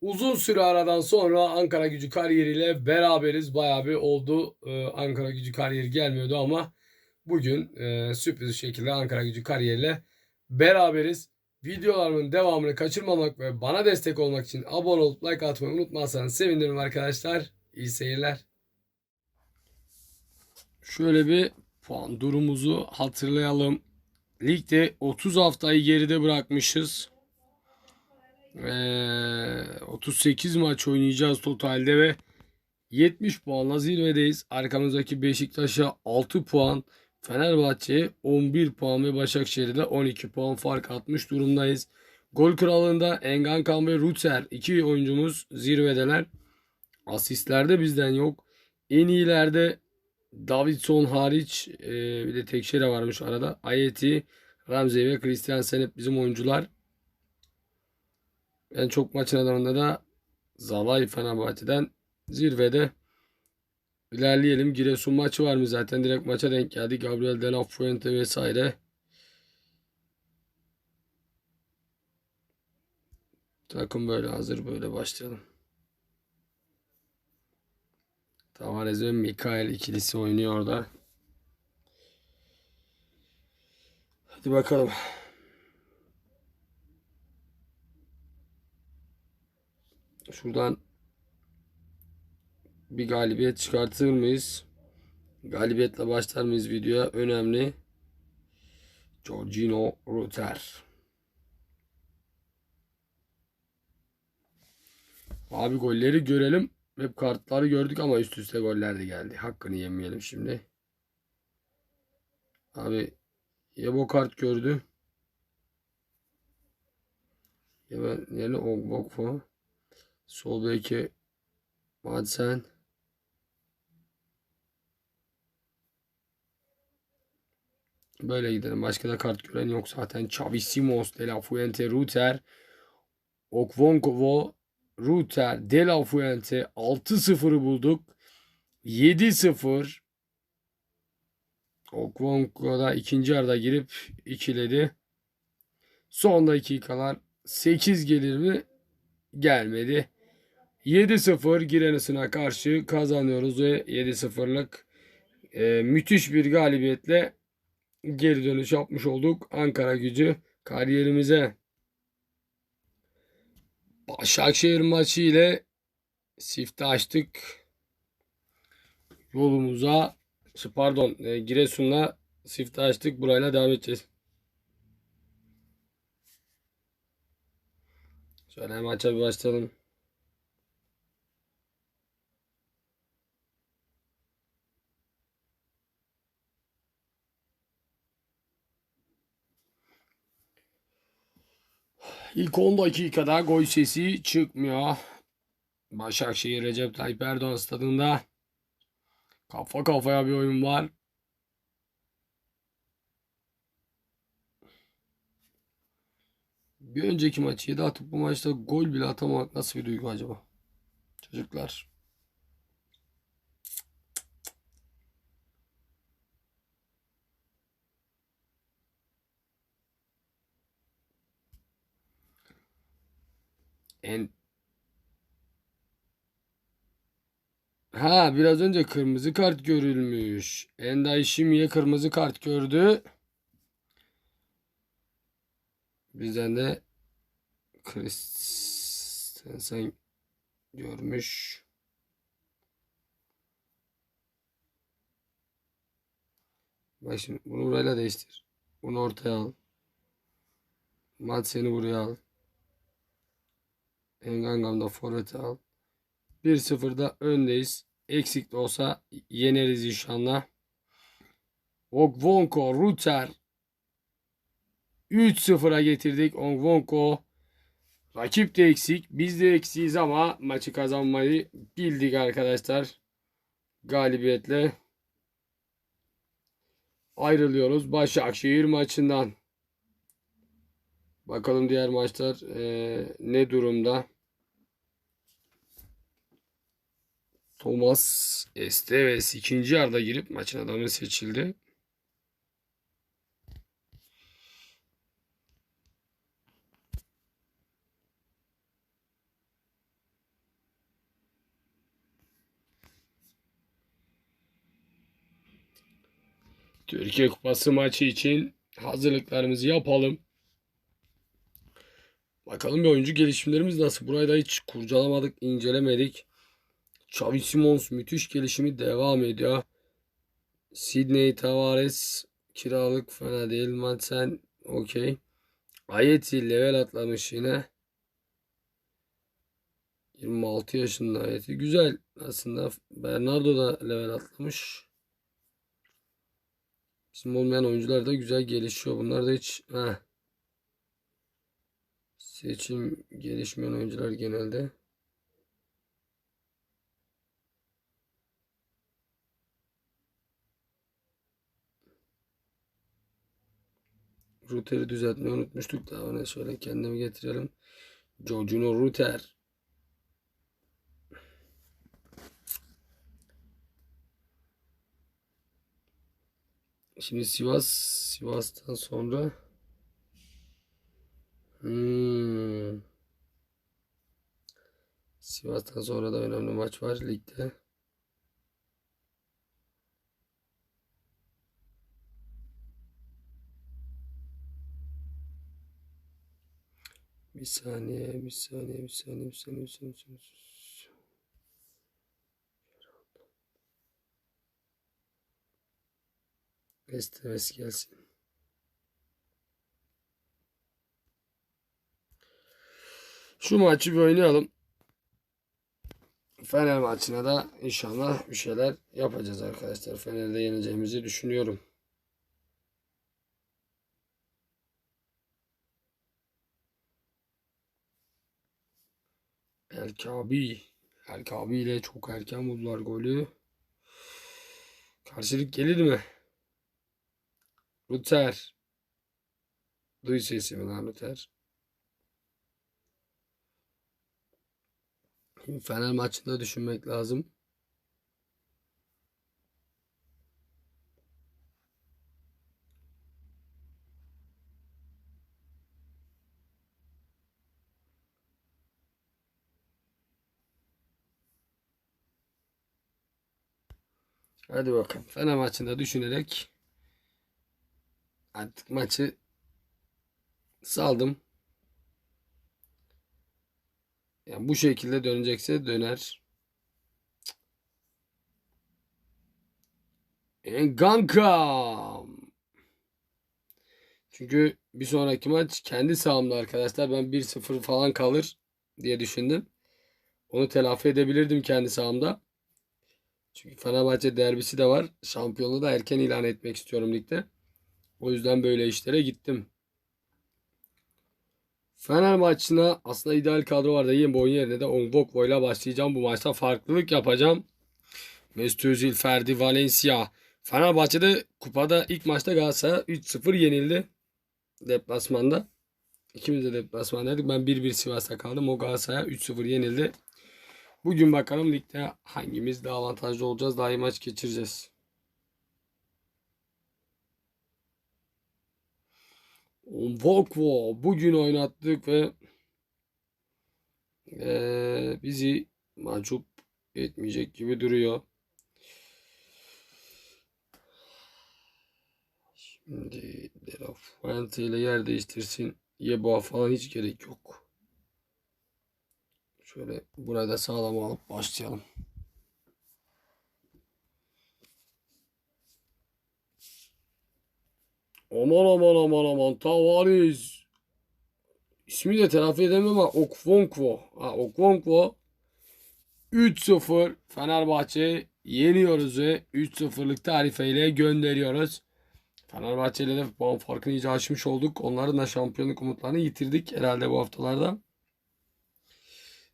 Uzun süre aradan sonra Ankara Gücü kariyeriyle beraberiz. Bayağı bir oldu. Ee, Ankara Gücü kariyeri gelmiyordu ama bugün e, sürpriz şekilde Ankara Gücü kariyeriyle beraberiz. Videolarımın devamını kaçırmamak ve bana destek olmak için abone olup like atmayı unutmazsanız sevinirim arkadaşlar. İyi seyirler. Şöyle bir puan durumumuzu hatırlayalım. Ligde 30 haftayı geride bırakmışız. Ee, 38 maç oynayacağız totalde ve 70 puanla zirvedeyiz. Arkamızdaki Beşiktaş'a 6 puan, Fenerbahçe'ye 11 puan ve Başakşehir'e de 12 puan fark atmış durumdayız. Gol kralında Engankan ve Rutser iki oyuncumuz zirvedeler. Asistlerde bizden yok. En iyilerde Davidson hariç e, bir de Tekşere varmış arada. Ayeti, Ramsey ve Christiansen hep bizim oyuncular. En çok maçın adamında da Zalay Fenerbahçe'den zirvede. İlerleyelim. Giresun maçı var mı zaten? Direkt maça denk geldi. Gabriel de la Fuente vesaire. Takım böyle hazır. Böyle başlayalım. Tavares ve Mikael ikilisi oynuyor orada. Hadi bakalım. Şuradan bir galibiyet çıkartır mıyız? Galibiyetle başlar mıyız videoya? Önemli. Giorgino Ruter. Abi golleri görelim. Hep kartları gördük ama üst üste goller de geldi. Hakkını yemeyelim şimdi. Abi Yebo kart gördü. Ya ben yerine Ogbokfo. Sol beki Madsen. Böyle gidelim. Başka da kart gören yok zaten. Chavisimos, De La Fuente, Ruter, Okvonkvo, Ruter, De La Fuente 6-0'ı bulduk. 7-0. Okvonko da ikinci yarıda girip ikiledi. Son dakikalar 8 gelir mi? Gelmedi. 7-0 Giresun'a karşı kazanıyoruz ve 7-0'lık e, müthiş bir galibiyetle geri dönüş yapmış olduk Ankara gücü kariyerimize. Başakşehir maçı ile sifte açtık. Yolumuza pardon e, Giresun'la sifte açtık. Burayla devam edeceğiz. Şöyle maça bir başlayalım. İlk 10 dakikada gol sesi çıkmıyor. Başakşehir Recep Tayyip Erdoğan stadında kafa kafaya bir oyun var. Bir önceki maçı 7 atıp bu maçta gol bile atamamak nasıl bir duygu acaba? Çocuklar. En Ha biraz önce kırmızı kart görülmüş. Enday Şimiye kırmızı kart gördü. Bizden de Christensen görmüş. Bak şimdi bunu burayla değiştir. Bunu ortaya al. Mat seni buraya al. Engangam'da forveti al. 1-0'da öndeyiz. Eksik de olsa yeneriz inşallah. Ogvonko, Ruter 3-0'a getirdik. Ogvonko rakip de eksik. Biz de eksiyiz ama maçı kazanmayı bildik arkadaşlar. Galibiyetle ayrılıyoruz Başakşehir maçından. Bakalım diğer maçlar e, ne durumda? Thomas Esteves ikinci yarıda girip maçın adamı seçildi. Türkiye Kupası maçı için hazırlıklarımızı yapalım. Bakalım bir oyuncu gelişimlerimiz nasıl? Burayı da hiç kurcalamadık, incelemedik. Xavi Simons müthiş gelişimi devam ediyor. Sidney Tavares kiralık fena değil. Madsen okey. Ayeti level atlamış yine. 26 yaşında Ayeti. Güzel aslında. Bernardo da level atlamış. Bizim olmayan oyuncular da güzel gelişiyor. Bunlar da hiç heh. Seçim gelişmeyen oyuncular genelde. Router'i düzeltmeyi unutmuştuk da ona şöyle kendimi getirelim. Jorginho Router. Şimdi Sivas Sivas'tan sonra hmm. Sivas'tan sonra da önemli maç var ligde. Bir saniye, bir saniye, bir saniye, bir saniye, bir saniye, bir saniye. Esteves gelsin. Şu maçı bir oynayalım. Fener maçına da inşallah bir şeyler yapacağız arkadaşlar. Fener'de yeneceğimizi düşünüyorum. El Kabi. El Kabi ile çok erken buldular golü. Karşılık gelir mi? Luther. Duy sesimi lan Luther. Fener maçında düşünmek lazım. Hadi bakalım. Fener maçında düşünerek artık maçı saldım. Yani bu şekilde dönecekse döner. Gankam. Çünkü bir sonraki maç kendi sahamda arkadaşlar. Ben 1-0 falan kalır diye düşündüm. Onu telafi edebilirdim kendi sahamda. Çünkü Fenerbahçe derbisi de var. Şampiyonluğu da erken ilan etmek istiyorum ligde. O yüzden böyle işlere gittim. Fener maçına aslında ideal kadro var yine bu oyun yerine de Ongbokbo ile başlayacağım. Bu maçta farklılık yapacağım. Mesut Özil, Ferdi, Valencia. Fenerbahçe'de kupada ilk maçta Galatasaray 3-0 yenildi. Deplasmanda. İkimiz de deplasmandaydık. Ben 1-1 Sivas'ta kaldım. O Galatasaray 3-0 yenildi. Bugün bakalım ligde hangimiz daha avantajlı olacağız. Daha iyi maç geçireceğiz. Volkvo bugün oynattık ve ee, bizi mahcup etmeyecek gibi duruyor. Şimdi De La Fuente ile yer değiştirsin. Yeboah falan hiç gerek yok. Şöyle burada sağlam alıp başlayalım. Aman aman aman aman Tavares. İsmi de telafi edemem ama Okwonkwo. Ha Okwonkwo 3-0 Fenerbahçe yeniyoruz ve 3-0'lık tarifeyle gönderiyoruz. Fenerbahçe ile de puan farkını iyice aşmış olduk. Onların da şampiyonluk umutlarını yitirdik herhalde bu haftalarda.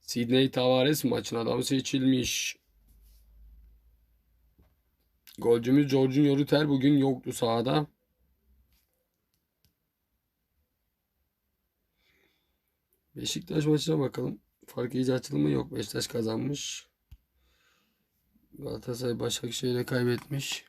Sidney Tavares maçın adamı seçilmiş. Golcümüz Jorginho Ruter bugün yoktu sahada. Beşiktaş maçına bakalım. Fark iyice açıldı mı? Yok. Beşiktaş kazanmış. Galatasaray Başakşehir'e kaybetmiş.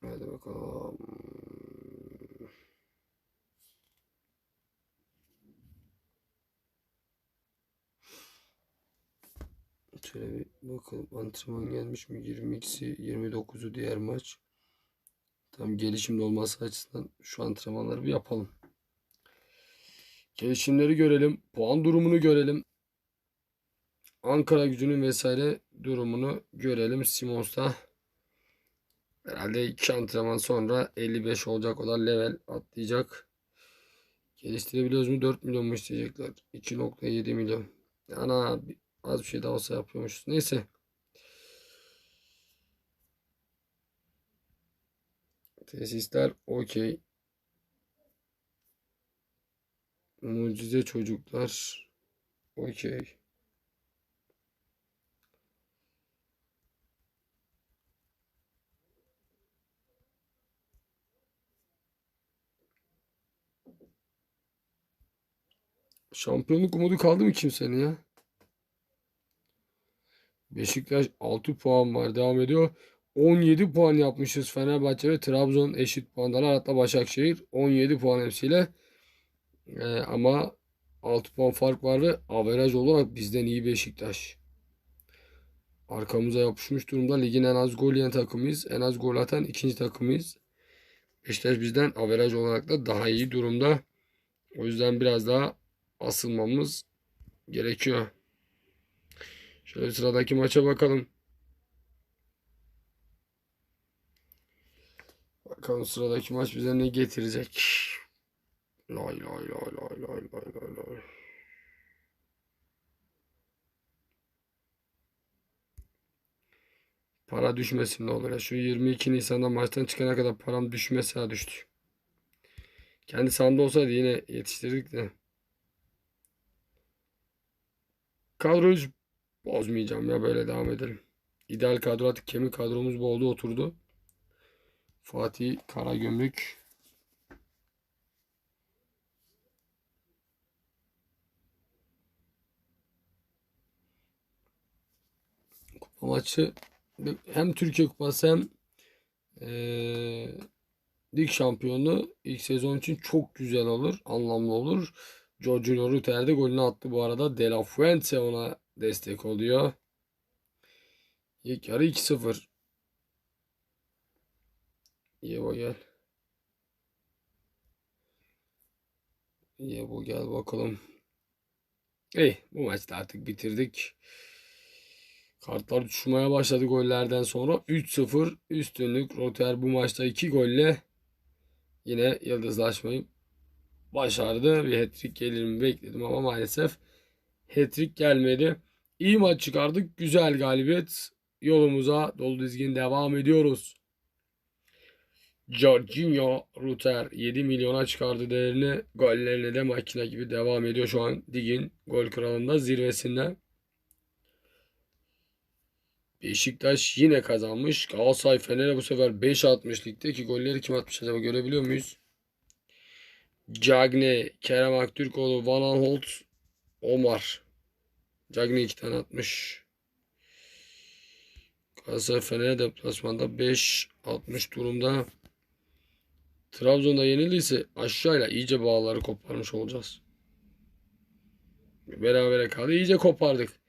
Hadi bakalım. Şöyle bir bakalım antrenman gelmiş mi? 22'si 29'u diğer maç. Tam gelişimde olması açısından şu antrenmanları bir yapalım. Gelişimleri görelim. Puan durumunu görelim. Ankara gücünün vesaire durumunu görelim. Simons'ta herhalde iki antrenman sonra 55 olacak olan level atlayacak. Geliştirebiliyoruz mu? 4 milyon mu isteyecekler? 2.7 milyon. Ana az bir şey daha olsa yapıyormuş. Neyse. Tesisler okey. Mucize çocuklar. Okey. Şampiyonluk umudu kaldı mı kimsenin ya? Beşiktaş 6 puan var. Devam ediyor. 17 puan yapmışız Fenerbahçe ve Trabzon eşit puandalar. Hatta Başakşehir 17 puan hepsiyle. Ee, ama 6 puan fark var ve averaj olarak bizden iyi Beşiktaş. Arkamıza yapışmış durumda. Ligin en az gol yiyen takımıyız. En az gol atan ikinci takımıyız. Beşiktaş bizden averaj olarak da daha iyi durumda. O yüzden biraz daha asılmamız gerekiyor. Şöyle sıradaki maça bakalım. Bakalım sıradaki maç bize ne getirecek. Lay lay lay lay lay lay lay lay. Para düşmesin ne olur ya. Şu 22 Nisan'da maçtan çıkana kadar param düşmese düştü. Kendi sahamda olsaydı yine yetiştirdik de. Kadroyu bozmayacağım ya böyle devam edelim. İdeal kadro artık kemik kadromuz bu oldu oturdu. Fatih Karagümrük. Kupa maçı hem Türkiye Kupası hem eee lig şampiyonu ilk sezon için çok güzel olur, anlamlı olur. Jorginho Rutter de golünü attı bu arada. De La Fuente ona destek oluyor. İlk yarı 2-0. Yebo gel. Yebo gel bakalım. Ey bu maçta artık bitirdik. Kartlar düşmeye başladı gollerden sonra. 3-0 üstünlük. Roter bu maçta 2 golle yine yıldızlaşmayı başardı. Bir hat-trick gelir mi bekledim ama maalesef hat-trick gelmedi. İyi maç çıkardık. Güzel galibiyet. Yolumuza dolu dizgin devam ediyoruz. Jorginho Ruter 7 milyona çıkardı değerini. Gollerine de makine gibi devam ediyor şu an ligin gol kralında zirvesinde. Beşiktaş yine kazanmış. Galatasaray Fener'e bu sefer 5 atmış ligde ki golleri kim atmış acaba görebiliyor muyuz? Cagne, Kerem Aktürkoğlu, Van Aanholt, Omar. Cagne 2 tane atmış. Galatasaray Fener'e deplasmanda 5 atmış durumda. Trabzon'da yenildiyse aşağıyla iyice bağları koparmış olacağız. Berabere kaldı. iyice kopardık.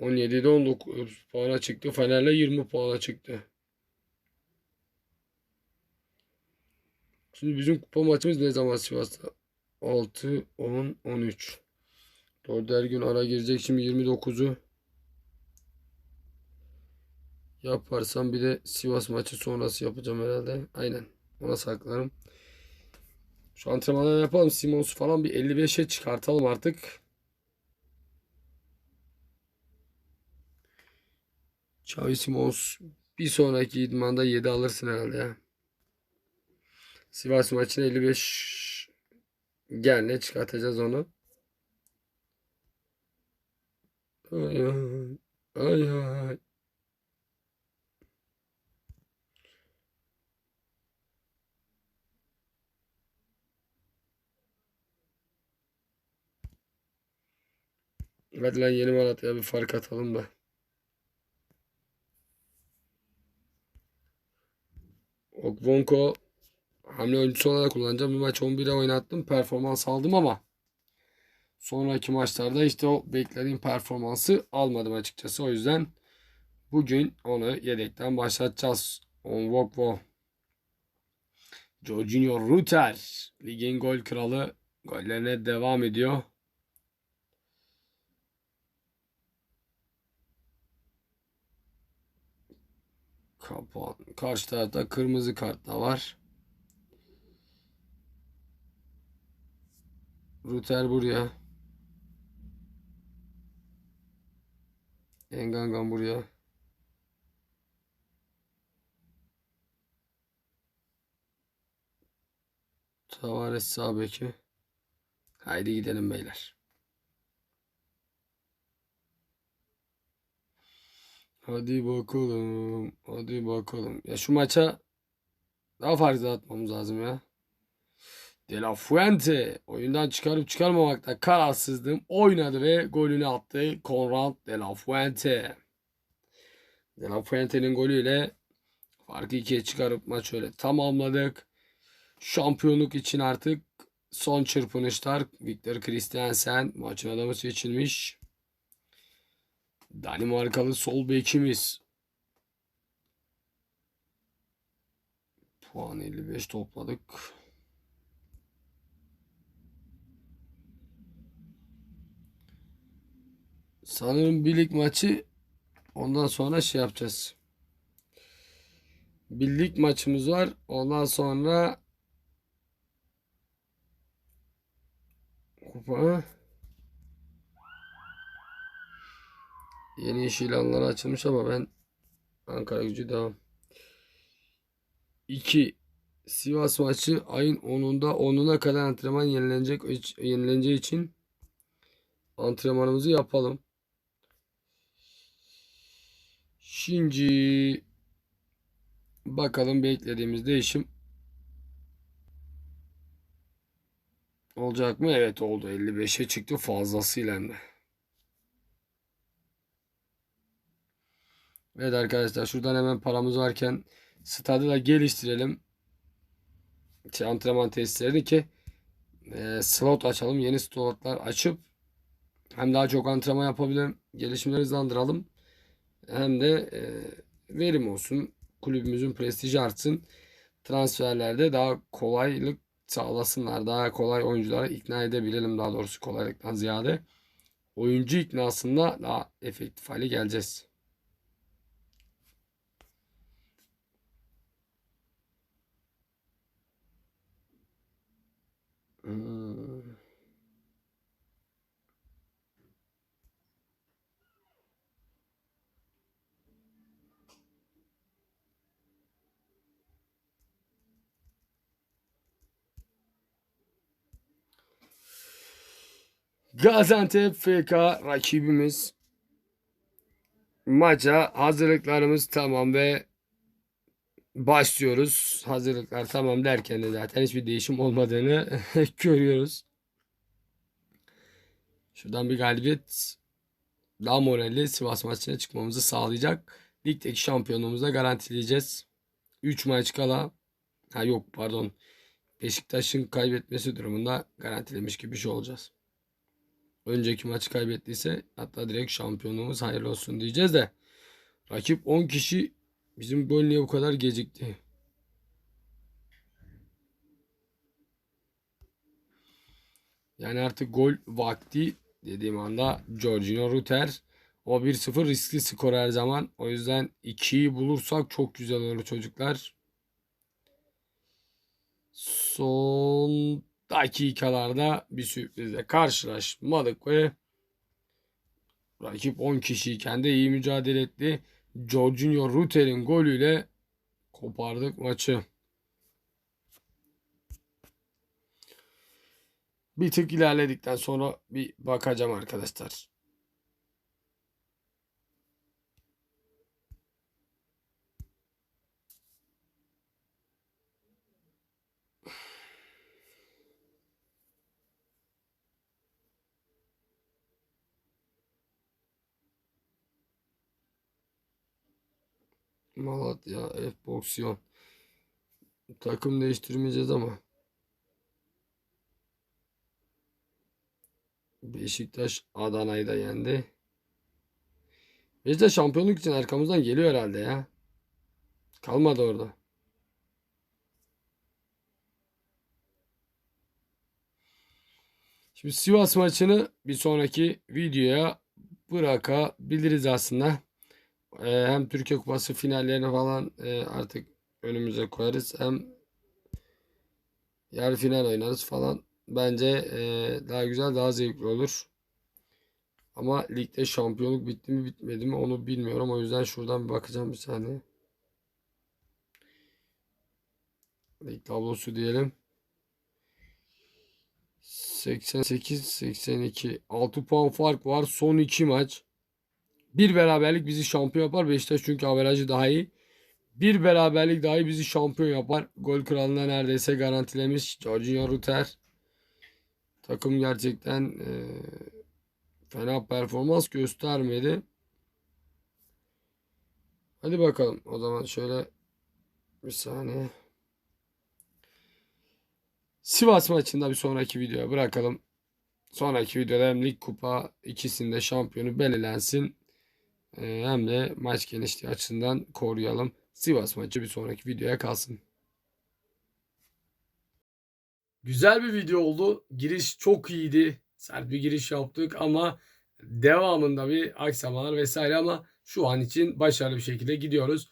17'de 19 puana çıktı. Fener'le 20 puana çıktı. Şimdi bizim kupa maçımız ne zaman Sivas'ta? 6, 10, 13. Doğru her gün ara girecek. Şimdi 29'u yaparsam bir de Sivas maçı sonrası yapacağım herhalde. Aynen. Ona saklarım. Şu antrenmanları yapalım. Simons falan bir 55'e çıkartalım artık. Xavi Simons bir sonraki idmanda 7 alırsın herhalde ya. Sivas maçına 55 gel ne çıkartacağız onu. Ay ay ay. Hadi lan yeni Malatya'ya bir fark atalım da. Okvonko hamle oyuncusu olarak kullanacağım. Bir maç 11'e oynattım. Performans aldım ama sonraki maçlarda işte o beklediğim performansı almadım açıkçası. O yüzden bugün onu yedekten başlatacağız. On Vokvo. Jorginho Ruter ligin gol kralı gollerine devam ediyor. Kapan. Karşı tarafta kırmızı kart da var. Ruter buraya. Engangan buraya. Tavares sağ beki. Haydi gidelim beyler. Hadi bakalım. Hadi bakalım. Ya şu maça daha fazla atmamız lazım ya. De La Fuente oyundan çıkarıp çıkarmamakta kararsızdım. Oynadı ve golünü attı. Conrad De La Fuente. De La Fuente'nin golüyle farkı ikiye çıkarıp maç öyle tamamladık. Şampiyonluk için artık son çırpınışlar. Victor Christiansen maçın adamı seçilmiş. Danimarkalı sol bekimiz. Puan 55 topladık. Sanırım birlik maçı ondan sonra şey yapacağız. Birlik maçımız var. Ondan sonra kupa yeni iş ilanları açılmış ama ben Ankara gücü devam. 2 Sivas maçı ayın 10'unda 10'una kadar antrenman yenilenecek yenileneceği için antrenmanımızı yapalım. Şimdi bakalım beklediğimiz değişim olacak mı? Evet oldu. 55'e çıktı fazlasıyla hem. Evet arkadaşlar şuradan hemen paramız varken stadı da geliştirelim. Şey, antrenman tesislerini ki e, slot açalım. Yeni slotlar açıp hem daha çok antrenman yapabilirim. Gelişimleri hızlandıralım. Hem de e, verim olsun. Kulübümüzün prestiji artsın. Transferlerde daha kolaylık sağlasınlar. Daha kolay oyunculara ikna edebilelim daha doğrusu kolaylıktan ziyade. Oyuncu iknasında daha efektif hale geleceğiz. Hmm. Gaziantep FK rakibimiz. Maça hazırlıklarımız tamam ve başlıyoruz. Hazırlıklar tamam derken de zaten hiçbir değişim olmadığını görüyoruz. Şuradan bir galibiyet daha moralli Sivas maçına çıkmamızı sağlayacak. Ligdeki şampiyonluğumuzu da garantileyeceğiz. 3 maç kala ha yok pardon Beşiktaş'ın kaybetmesi durumunda garantilemiş gibi bir şey olacağız. Önceki maçı kaybettiyse hatta direkt şampiyonluğumuz hayırlı olsun diyeceğiz de rakip 10 kişi bizim gol niye bu kadar gecikti? Yani artık gol vakti dediğim anda Jorginho Ruter o 1-0 riskli skor her zaman. O yüzden 2'yi bulursak çok güzel olur çocuklar. Son dakikalarda bir sürprizle karşılaşmadık ve rakip 10 kişiyken de iyi mücadele etti. Jorginho Ruter'in golüyle kopardık maçı. Bir tık ilerledikten sonra bir bakacağım arkadaşlar. Malatya F Boksiyon. Takım değiştirmeyeceğiz ama. Beşiktaş Adana'yı da yendi. Beşiktaş şampiyonluk için arkamızdan geliyor herhalde ya. Kalmadı orada. Şimdi Sivas maçını bir sonraki videoya bırakabiliriz aslında. Ee, hem Türkiye Kupası finallerini falan e, artık önümüze koyarız. Hem yarı final oynarız falan. Bence e, daha güzel, daha zevkli olur. Ama ligde şampiyonluk bitti mi bitmedi mi onu bilmiyorum. O yüzden şuradan bir bakacağım bir saniye. Lig tablosu diyelim. 88 82 6 puan fark var. Son 2 maç. Bir beraberlik bizi şampiyon yapar. Beşiktaş çünkü averajı daha iyi. Bir beraberlik dahi bizi şampiyon yapar. Gol kralına neredeyse garantilemiş Jorginho Ruter. Takım gerçekten e, fena performans göstermedi. Hadi bakalım. O zaman şöyle bir saniye. Sivas maçında bir sonraki videoya bırakalım. Sonraki videoda hem lig kupa ikisinde şampiyonu belirlensin. Ee, hem de maç genişliği açısından koruyalım. Sivas maçı bir sonraki videoya kalsın. Güzel bir video oldu. Giriş çok iyiydi. Sert bir giriş yaptık ama devamında bir aksamalar vesaire ama şu an için başarılı bir şekilde gidiyoruz.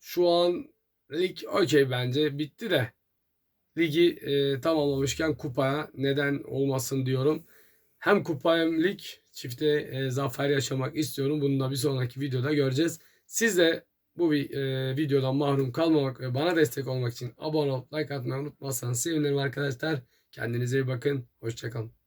Şu an lig okey bence bitti de ligi e, tamamlamışken kupaya neden olmasın diyorum. Hem kupa hem lig çifte e, zafer yaşamak istiyorum. Bunu da bir sonraki videoda göreceğiz. Siz de bu e, videodan mahrum kalmamak ve bana destek olmak için abone olup like atmayı unutmazsanız sevinirim arkadaşlar. Kendinize iyi bakın. Hoşçakalın.